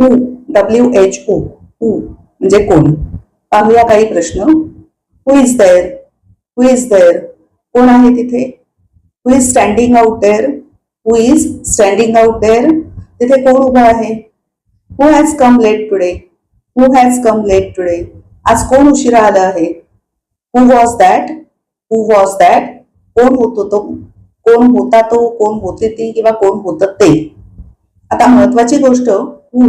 हु W H O हु म्हणजे कोण? पाहूया काही प्रश्न. Who is there who is there कोण आहे तिथे? Who is standing out there who is standing out there तिथे कोण उभा आहे? Who has come late today who has come late today आज कोण उशिरा आला आहे? Who was that who was that कोण होतो तो? कोण होता तो? कोण होते ती? किंवा कोण होतं ते? आता महत्वाची गोष्ट हु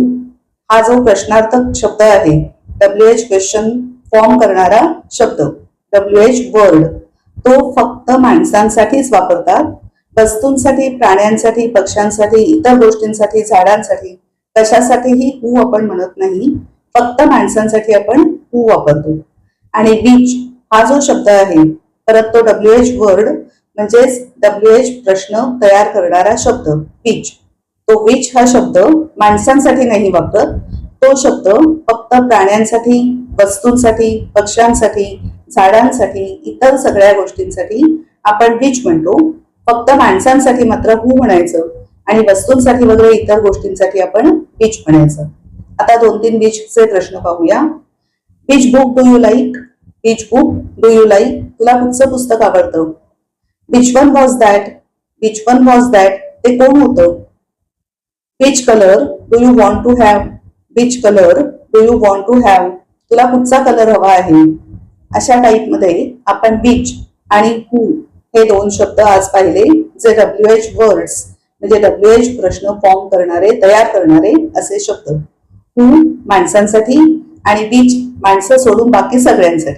हा जो प्रश्नार्थक शब्द आहे डब्ल्यू एच क्वेश्चन फॉर्म करणारा शब्द डब्ल्यू एच वर्ड तो फक्त माणसांसाठीच वापरतात. वस्तूंसाठी प्राण्यांसाठी पक्ष्यांसाठी इतर गोष्टींसाठी झाडांसाठी कशासाठीही हु आपण म्हणत नाही. फक्त माणसांसाठी आपण हु वापरतो. आणि विच हा जो शब्द आहे परत तो डब्ल्यू एच वर्ड म्हणजेच डब्ल्यू एच प्रश्न तयार करणारा शब्द विच तो विच हा शब्द माणसांसाठी नाही वापरत. तो शब्द फक्त प्राण्यांसाठी वस्तूंसाठी पक्ष्यांसाठी झाडांसाठी इतर सगळ्या गोष्टींसाठी आपण विच म्हणतो. फक्त माणसांसाठी मात्र हू म्हणायचं आणि वस्तूंसाठी वगैरे इतर गोष्टींसाठी आपण बीच म्हणायचं. आता दोन तीन बीचचे प्रश्न पाहूया. Which book do you like which book do you like तुला कुठचं पुस्तक आवडतं? Which one was that which one was that ते कोण होतं? Which colour do you want to have which colour do you want to have तुला कुठचा colour हवा आहे? अशा टाईपमध्ये आपण विच आणि हू हे दोन शब्द आज पाहिले जे डब्ल्यू एच वर्ड्स म्हणजे डब्ल्यू एच प्रश्न फॉर्म करणारे तयार करणारे असे शब्द. हू माणसांसाठी आणि विच माणसं सोडून बाकी सगळ्यांसाठी.